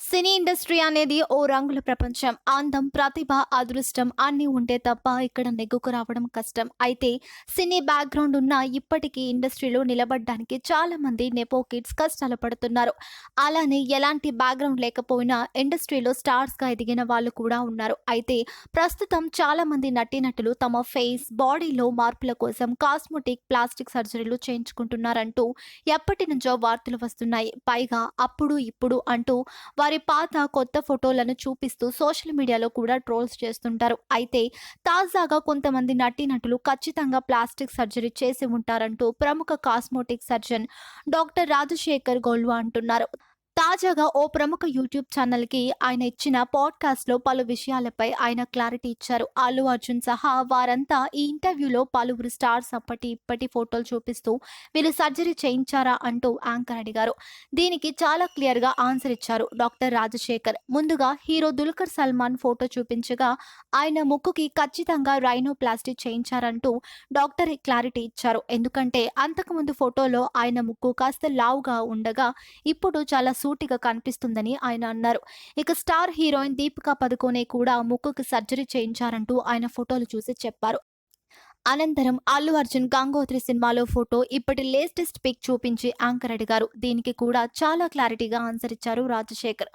Cine industry అనేది ఓ రంగుల ప్రపంచం. అందం ప్రతిభ అదృష్టం అన్నీ ఉంటే తప్ప ఇక్కడ నెగ్గుకు రావడం కష్టం. అయితే సినీ బ్యాక్గ్రౌండ్ ఉన్న ఇప్పటికీ ఇండస్ట్రీలో నిలబడడానికి చాలా మంది నెపో కిడ్స్ కష్టాలు పడుతున్నారు. అలానే ఎలాంటి బ్యాక్గ్రౌండ్ లేకపోయినా ఇండస్ట్రీలో స్టార్స్గా ఎదిగిన వాళ్ళు కూడా ఉన్నారు. అయితే ప్రస్తుతం చాలా మంది నటీనటులు తమ ఫేస్ బాడీలో మార్పుల కోసం కాస్మెటిక్ ప్లాస్టిక్ సర్జరీలు చేయించుకుంటున్నారంటూ ఎప్పటి నుంచో వార్తలు వస్తున్నాయి. పైగా అప్పుడు ఇప్పుడు అంటూ వారి పాత కొత్త ఫోటోలను చూపిస్తూ సోషల్ మీడియాలో కూడా ట్రోల్స్ చేస్తుంటారు. అయితే తాజాగా కొంతమంది నటీనటులు ఖచ్చితంగా ప్లాస్టిక్ సర్జరీ చేసి ఉంటారంటూ ప్రముఖ కాస్మోటిక్ సర్జన్ డాక్టర్ రాజశేఖర్ గోల్వా అంటున్నారు. తాజాగా ఓ ప్రముఖ యూట్యూబ్ ఛానల్కి ఆయన ఇచ్చిన పాడ్కాస్ట్లో పలు విషయాలపై ఆయన క్లారిటీ ఇచ్చారు. అల్లు అర్జున్ సహా వారంతా ఈ ఇంటర్వ్యూలో పలువురు స్టార్స్ అప్పటి ఇప్పటి ఫోటోలు చూపిస్తూ వీళ్ళు సర్జరీ చేయించారా అంటూ యాంకర్ అడిగారు. దీనికి చాలా క్లియర్గా ఆన్సర్ ఇచ్చారు డాక్టర్ రాజశేఖర్. ముందుగా హీరో దుల్కర్ సల్మాన్ ఫోటో చూపించగా ఆయన ముక్కుకి ఖచ్చితంగా రైనోప్లాస్టీ చేయించారంటూ డాక్టర్ క్లారిటీ ఇచ్చారు. ఎందుకంటే అంతకుముందు ఫోటోలో ఆయన ముక్కు కాస్త లావుగా ఉండగా ఇప్పుడు చాలా సూట్ సూటిగా కనిపిస్తుందని ఆయన అన్నారు. ఇక స్టార్ హీరోయిన్ దీపికా పదుకోనే కూడా ముక్కుకి సర్జరీ చేయించారంటూ ఆయన ఫోటోలు చూసి చెప్పారు. అనంతరం అల్లు అర్జున్ గంగోత్రి సినిమాలో ఫోటో ఇప్పటి లేటెస్ట్ పిక్ చూపించి యాంకర్ అడిగారు. దీనికి కూడా చాలా క్లారిటీగా ఆన్సర్ ఇచ్చారు రాజశేఖర్.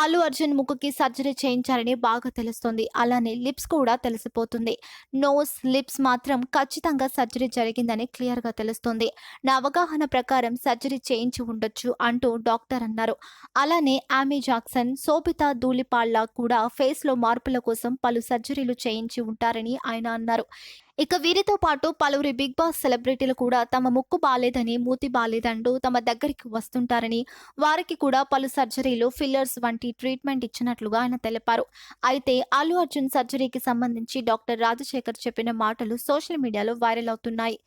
అల్లు అర్జున్ ముక్కుకి సర్జరీ చేయించారని బాగా తెలుస్తుంది. అలానే లిప్స్ కూడా తెలిసిపోతుంది. నోస్ లిప్స్ మాత్రం ఖచ్చితంగా సర్జరీ జరిగిందని క్లియర్గా తెలుస్తుంది. నా అవగాహన ప్రకారం సర్జరీ చేయించి ఉండొచ్చు అంటూ డాక్టర్ అన్నారు. అలానే ఆమీ జాక్సన్ శోభిత ధూళిపాళ్ళ కూడా ఫేస్లో మార్పుల కోసం పలు సర్జరీలు చేయించి ఉంటారని ఆయన అన్నారు. ఇక వీరితో పాటు పలువురి బిగ్ బాస్ సెలబ్రిటీలు కూడా తమ ముక్కు బాలేదని మూతి బాలేదంటూ తమ దగ్గరికి వస్తుంటారని వారికి కూడా పలు సర్జరీలు ఫిల్లర్స్ వంటి ట్రీట్మెంట్ ఇచ్చినట్లుగా ఆయన తెలిపారు. అయితే అల్లు అర్జున్ సర్జరీకి సంబంధించి డాక్టర్ రాజశేఖర్ చెప్పిన మాటలు సోషల్ మీడియాలో వైరల్ అవుతున్నాయి.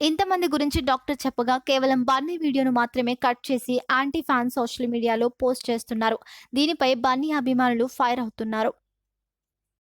ఇంతమంది గురించి డాక్టర్ చెప్పగా కేవలం బన్నీ వీడియోను మాత్రమే కట్ చేసి యాంటీ ఫ్యాన్ సోషల్ మీడియాలో పోస్ట్ చేస్తున్నారు. దీనిపై బన్నీ అభిమానులు ఫైర్ అవుతున్నారు.